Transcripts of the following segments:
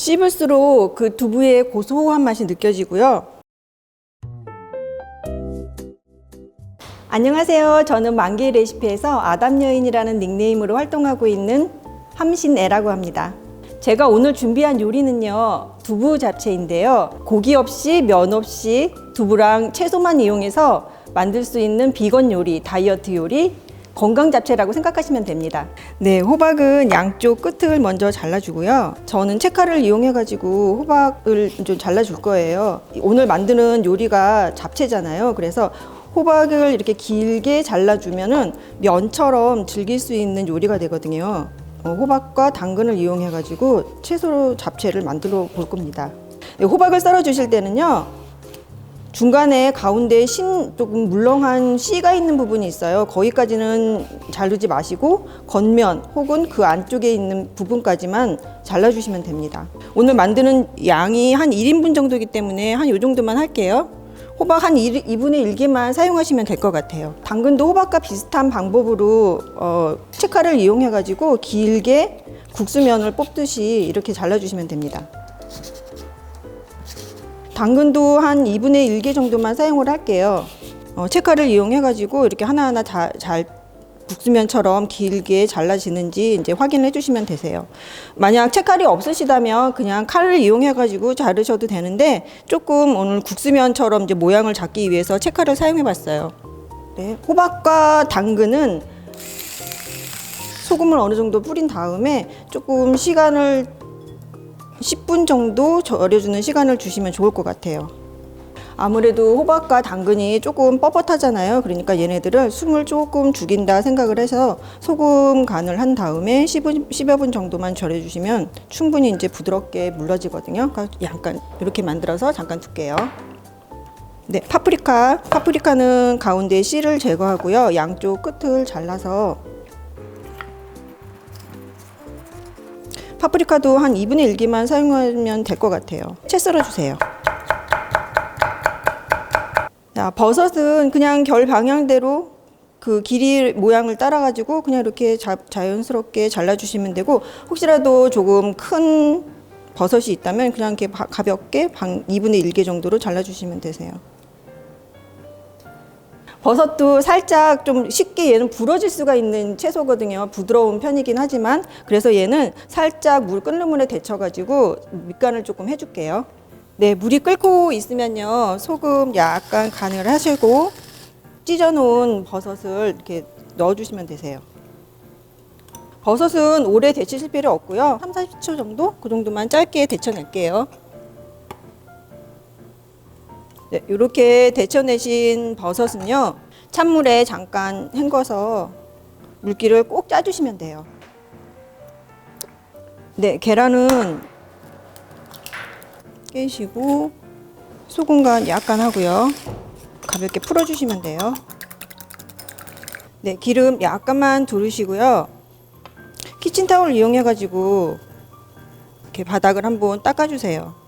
씹을수록 그 두부의 고소한 맛이 느껴지고요. 안녕하세요. 저는 만개 레시피에서 아담 여인이라는 닉네임으로 활동하고 있는 함신애라고 합니다. 제가 오늘 준비한 요리는요, 두부 잡채인데요. 고기 없이 면 없이 두부랑 채소만 이용해서 만들 수 있는 비건 요리, 다이어트 요리, 건강 잡채라고 생각하시면 됩니다. 네, 호박은 양쪽 끝을 먼저 잘라주고요. 저는 채칼을 이용해가지고 호박을 좀 잘라줄 거예요. 오늘 만드는 요리가 잡채잖아요. 그래서 호박을 이렇게 길게 잘라주면은 면처럼 즐길 수 있는 요리가 되거든요. 어, 호박과 당근을 이용해가지고 채소 잡채를 만들어 볼 겁니다. 네, 호박을 썰어 주실 때는요. 중간에 가운데 신 조금 물렁한 씨가 있는 부분이 있어요. 거기까지는 자르지 마시고 겉면 혹은 그 안쪽에 있는 부분까지만 잘라주시면 됩니다. 오늘 만드는 양이 한 1인분 정도이기 때문에 한 요 정도만 할게요. 호박 한 1, 2분의 1개만 사용하시면 될 것 같아요. 당근도 호박과 비슷한 방법으로 어, 채칼을 이용해가지고 길게 국수면을 뽑듯이 이렇게 잘라주시면 됩니다. 당근도 한 2분의 1개 정도만 사용을 할게요. 어, 채칼을 이용해 가지고 이렇게 하나하나 다, 잘 국수면처럼 길게 잘라지는지 이제 확인해 주시면 되세요. 만약 채칼이 없으시다면 그냥 칼을 이용해가지고 자르셔도 되는데 조금 오늘 국수면처럼 이제 모양을 잡기 위해서 채칼을 사용해 봤어요. 네, 호박과 당근은 소금을 어느 정도 뿌린 다음에 조금 시간을 10분 정도 절여주는 시간을 주시면 좋을 것 같아요. 아무래도 호박과 당근이 조금 뻣뻣하잖아요. 그러니까 얘네들을 숨을 조금 죽인다 생각을 해서 소금 간을 한 다음에 10분, 10여 분 정도만 절여주시면 충분히 이제 부드럽게 물러지거든요. 그러니까 약간 이렇게 만들어서 잠깐 둘게요. 네, 파프리카. 파프리카는 가운데 씨를 제거하고요. 양쪽 끝을 잘라서 파프리카도 한 2분의 1개만 사용하면 될 것 같아요. 채 썰어 주세요. 자, 버섯은 그냥 결 방향대로 그 길이 모양을 따라 가지고 그냥 이렇게 자, 자연스럽게 잘라 주시면 되고 혹시라도 조금 큰 버섯이 있다면 그냥 이렇게 바- 가볍게 방 2분의 1개 정도로 잘라 주시면 되세요. 버섯도 살짝 좀 쉽게 얘는 부러질 수가 있는 채소거든요. 부드러운 편이긴 하지만 그래서 얘는 살짝 물 끓는 물에 데쳐가지고 밑간을 조금 해줄게요. 네, 물이 끓고 있으면요 소금 약간 간을 하시고 찢어놓은 버섯을 이렇게 넣어주시면 되세요. 버섯은 오래 데치실 필요 없고요. 3, 40초 정도 그 정도만 짧게 데쳐낼게요. 네, 이렇게 데쳐내신 버섯은요 찬물에 잠깐 헹궈서 물기를 꼭 짜주시면 돼요. 네, 계란은 깨시고 소금 간 약간 하고요. 가볍게 풀어주시면 돼요. 네, 기름 약간만 두르시고요. 키친타올 이용해가지고 이렇게 바닥을 한번 닦아주세요.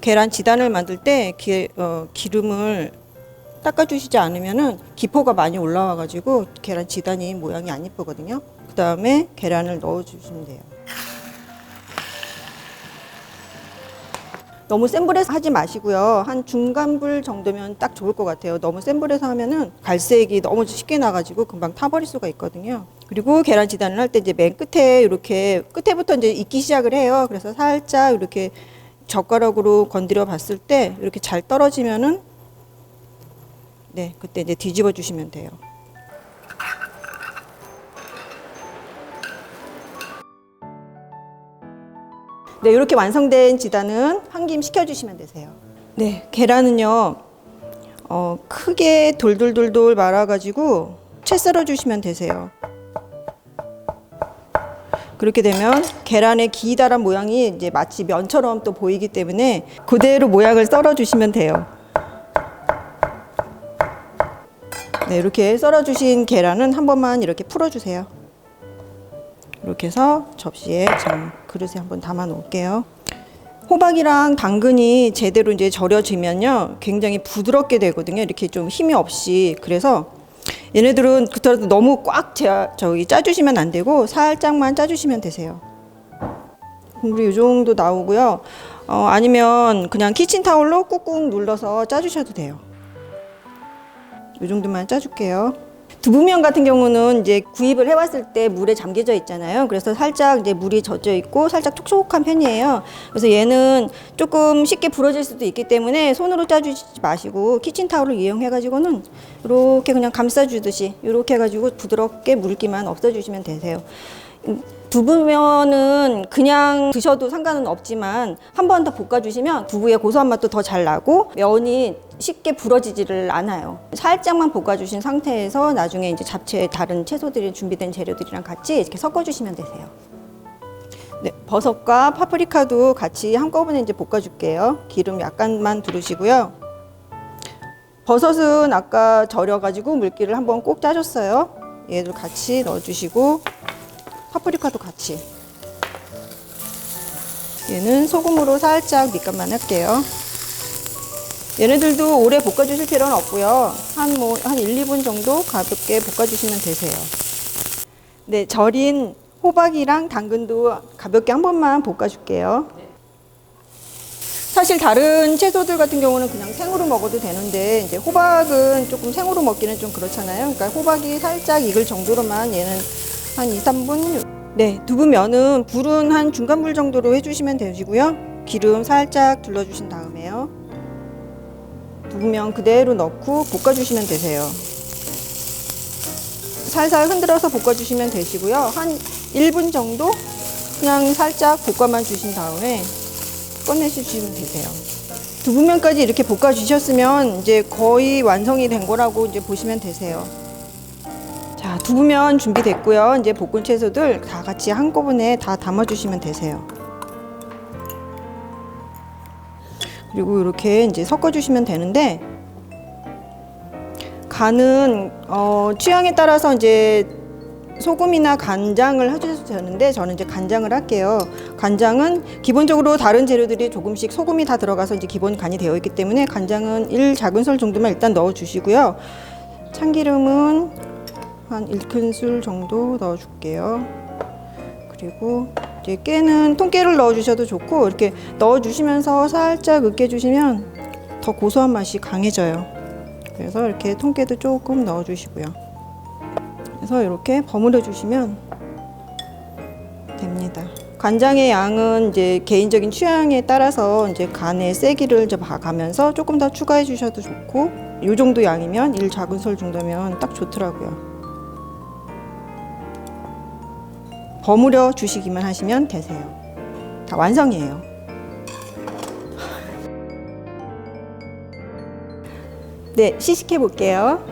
계란 지단을 만들 때 기, 어, 기름을 닦아주시지 않으면은 기포가 많이 올라와가지고 계란 지단이 모양이 안 이쁘거든요. 그 다음에 계란을 넣어주시면 돼요. 너무 센 불에서 하지 마시고요. 한 중간 불 정도면 딱 좋을 것 같아요. 너무 센 불에서 하면은 갈색이 너무 쉽게 나가지고 금방 타버릴 수가 있거든요. 그리고 계란 지단을 할 때 이제 맨 끝에 이렇게 끝에부터 이제 익기 시작을 해요. 그래서 살짝 이렇게 젓가락으로 건드려 봤을 때 이렇게 잘 떨어지면은 네, 그때 이제 뒤집어 주시면 돼요. 네, 이렇게 완성된 지단은 한김 식혀주시면 되세요. 네, 계란은요, 어, 크게 돌돌돌돌 말아가지고 채 썰어주시면 되세요. 그렇게 되면 계란의 기다란 모양이 이제 마치 면처럼 또 보이기 때문에 그대로 모양을 썰어 주시면 돼요. 네, 이렇게 썰어 주신 계란은 한 번만 이렇게 풀어 주세요. 이렇게 해서 접시에 좀 그릇에 한번 담아 놓을게요. 호박이랑 당근이 제대로 이제 절여지면요, 굉장히 부드럽게 되거든요. 이렇게 좀 힘이 없이 그래서 얘네들은 그렇더라도 너무 꽉 재, 저기 짜주시면 안 되고 살짝만 짜주시면 되세요. 국물이 이 정도 나오고요. 어, 아니면 그냥 키친타올로 꾹꾹 눌러서 짜주셔도 돼요. 이 정도만 짜줄게요. 두부면 같은 경우는 이제 구입을 해왔을 때 물에 잠겨져 있잖아요. 그래서 살짝 이제 물이 젖어 있고 살짝 촉촉한 편이에요. 그래서 얘는 조금 쉽게 부러질 수도 있기 때문에 손으로 짜주지 마시고 키친타올을 이용해가지고는 이렇게 그냥 감싸주듯이 이렇게 해가지고 부드럽게 물기만 없애주시면 되세요. 음, 두부면은 그냥 드셔도 상관은 없지만 한 번 더 볶아주시면 두부의 고소한 맛도 더 잘 나고 면이 쉽게 부러지지를 않아요. 살짝만 볶아주신 상태에서 나중에 이제 잡채 다른 채소들이 준비된 재료들이랑 같이 이렇게 섞어주시면 되세요. 네, 버섯과 파프리카도 같이 한꺼번에 이제 볶아줄게요. 기름 약간만 두르시고요. 버섯은 아까 절여가지고 물기를 한번 꼭 짜줬어요. 얘도 같이 넣어주시고 파프리카도 같이. 얘는 소금으로 살짝 밑간만 할게요. 얘네들도 오래 볶아주실 필요는 없고요. 한 뭐, 한 1, 2분 정도 가볍게 볶아주시면 되세요. 네, 절인 호박이랑 당근도 가볍게 한 번만 볶아줄게요. 사실 다른 채소들 같은 경우는 그냥 생으로 먹어도 되는데 이제 호박은 조금 생으로 먹기는 좀 그렇잖아요. 그러니까 호박이 살짝 익을 정도로만 얘는 한 2, 3분 네, 두부 면은 불은 한 중간 불 정도로 해주시면 되시고요. 기름 살짝 둘러주신 다음에요. 두부면 그대로 넣고 볶아주시면 되세요. 살살 흔들어서 볶아주시면 되시고요. 한 1분 정도 그냥 살짝 볶아만 주신 다음에 꺼내주시면 되세요. 두부면까지 이렇게 볶아주셨으면 이제 거의 완성이 된 거라고 이제 보시면 되세요. 자, 두부면 준비됐고요. 이제 볶은 채소들 다 같이 한꺼번에 다 담아주시면 되세요. 그리고 이렇게 이제 섞어주시면 되는데 간은 어, 취향에 따라서 이제 소금이나 간장을 해주셔도 되는데 저는 이제 간장을 할게요. 간장은 기본적으로 다른 재료들이 조금씩 소금이 다 들어가서 이제 기본 간이 되어 있기 때문에 간장은 1 작은술 정도만 일단 넣어 주시고요. 참기름은 한 1큰술 정도 넣어 줄게요. 그리고 깨는 통깨를 넣어 주셔도 좋고 이렇게 넣어 주시면서 살짝 으깨 주시면 더 고소한 맛이 강해져요. 그래서 이렇게 통깨도 조금 넣어 주시고요. 그래서 이렇게 버무려 주시면 됩니다. 간장의 양은 이제 개인적인 취향에 따라서 이제 간의 세기를 이제 봐가면서 조금 더 추가해 주셔도 좋고 이 정도 양이면 1 작은술 정도면 딱 좋더라고요. 버무려 주시기만 하시면 되세요. 다 완성이에요. 네, 시식해 볼게요.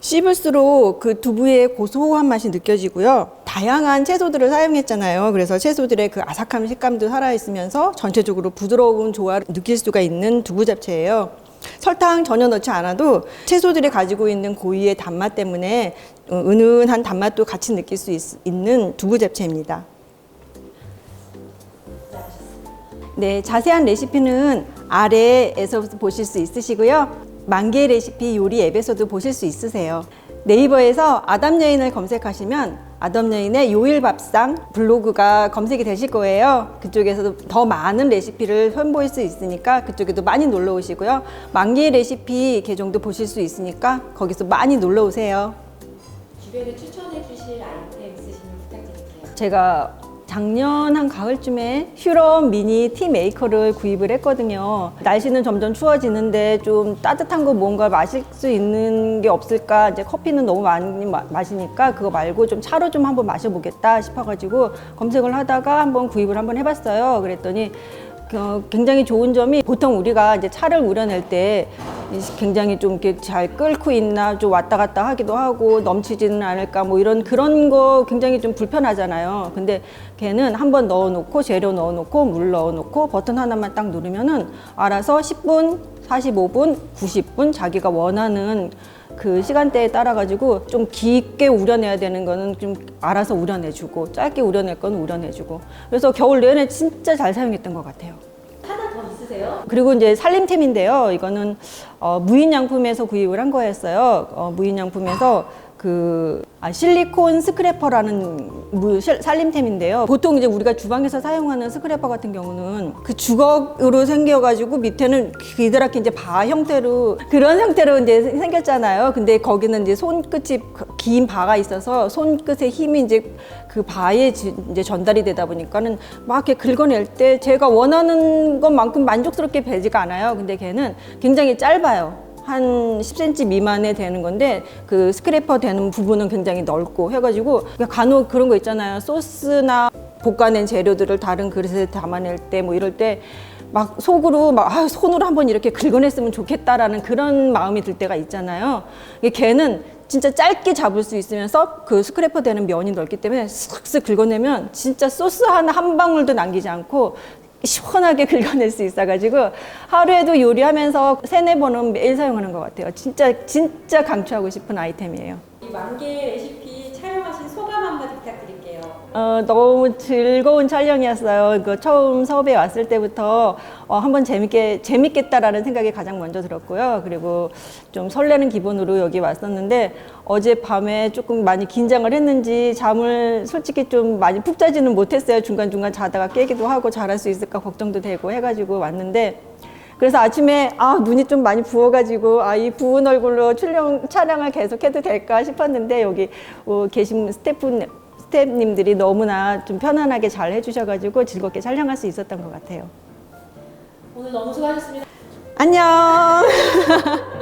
씹을수록 그 두부의 고소한 맛이 느껴지고요. 다양한 채소들을 사용했잖아요. 그래서 채소들의 그 아삭한 식감도 살아있으면서 전체적으로 부드러운 조화를 느낄 수가 있는 두부 잡채예요. 설탕 전혀 넣지 않아도 채소들이 가지고 있는 고유의 단맛 때문에 어, 은은한 단맛도 같이 느낄 수 있, 있는 두부 잡채입니다. 네, 자세한 레시피는 아래에서 보실 수 있으시고요. 만개 레시피 요리 앱에서도 보실 수 있으세요. 네이버에서 아담 여인을 검색하시면 아담 여인의 요일 밥상 블로그가 검색이 되실 거예요. 그쪽에서도 더 많은 레시피를 선보일 수 있으니까 그쪽에도 많이 놀러 오시고요. 만개 레시피 계정도 보실 수 있으니까 거기서 많이 놀러 오세요. 주변에 추천해 주실 아이템 있으시면 부탁드릴게요. 제가 작년 한 가을쯤에 슈럼 미니 티 메이커를 구입을 했거든요. 날씨는 점점 추워지는데 좀 따뜻한 거 뭔가 마실 수 있는 게 없을까? 이제 커피는 너무 많이 마, 마시니까 그거 말고 좀 차로 좀 한번 마셔보겠다 싶어가지고 검색을 하다가 한번 구입을 한번 해봤어요. 그랬더니 어, 굉장히 좋은 점이 보통 우리가 이제 차를 우려낼 때 굉장히 좀 이렇게 잘 끓고 있나 좀 왔다 갔다 하기도 하고 넘치지는 않을까 뭐 이런 그런 거 굉장히 좀 불편하잖아요. 근데 걔는 한 번 넣어놓고 재료 넣어놓고 물 넣어놓고 버튼 하나만 딱 누르면은 알아서 10분, 45분, 90분 자기가 원하는 그 시간대에 따라 가지고 좀 깊게 우려내야 되는 거는 좀 알아서 우려내주고 짧게 우려낼 건 우려내주고 그래서 겨울 내내 진짜 잘 사용했던 것 같아요. 있으세요? 그리고 이제 살림템인데요. 이거는 어, 무인양품에서 구입을 한 거였어요. 어, 무인양품에서 그 아, 실리콘 스크래퍼라는 무, 실- 살림템인데요. 보통 이제 우리가 주방에서 사용하는 스크래퍼 같은 경우는 그 주걱으로 생겨가지고 밑에는 기드랗게 이제 바 형태로 그런 형태로 이제 생겼잖아요. 근데 거기는 이제 손끝이 긴 바가 있어서 손끝의 힘이 이제 그 바에 지- 이제 전달이 되다 보니까는 막 이렇게 긁어낼 때 제가 원하는 것만큼 만족스럽게 배지가 않아요. 근데 걔는 굉장히 짧아요. 한 10cm 미만에 되는 건데 그 스크래퍼 되는 부분은 굉장히 넓고 해가지고 간혹 그런 거 있잖아요. 소스나 볶아낸 재료들을 다른 그릇에 담아낼 때 뭐 이럴 때 막 속으로 막 아, 손으로 한번 이렇게 긁어냈으면 좋겠다라는 그런 마음이 들 때가 있잖아요. 걔는 진짜 짧게 잡을 수 있으면 서 그 스크래퍼 되는 면이 넓기 때문에 쓱쓱 긁어내면 진짜 소스 하나 한 방울도 남기지 않고 시원하게 긁어낼 수 있어가지고 하루에도 요리하면서 세네 번은 매일 사용하는 것 같아요. 진짜 진짜 강추하고 싶은 아이템이에요. 이 만개 레시피 촬영하신 소감 한마디 부탁드릴게요. 어, 너무 즐거운 촬영이었어요. 그 처음 섭외 왔을 때부터 어, 한번 재밌게 재밌겠다라는 생각이 가장 먼저 들었고요. 그리고 좀 설레는 기분으로 여기 왔었는데 어제 밤에 조금 많이 긴장을 했는지 잠을 솔직히 좀 많이 푹 자지는 못했어요. 중간 중간 자다가 깨기도 하고 잘할 수 있을까 걱정도 되고 해가지고 왔는데. 그래서 아침에 아 눈이 좀 많이 부어가지고 아 이 부은 얼굴로 촬영 촬영을 계속해도 될까 싶었는데 여기 어, 계신 스태프 스태프님들이 너무나 좀 편안하게 잘 해주셔가지고 즐겁게 촬영할 수 있었던 것 같아요. 오늘 너무 수고하셨습니다. 안녕.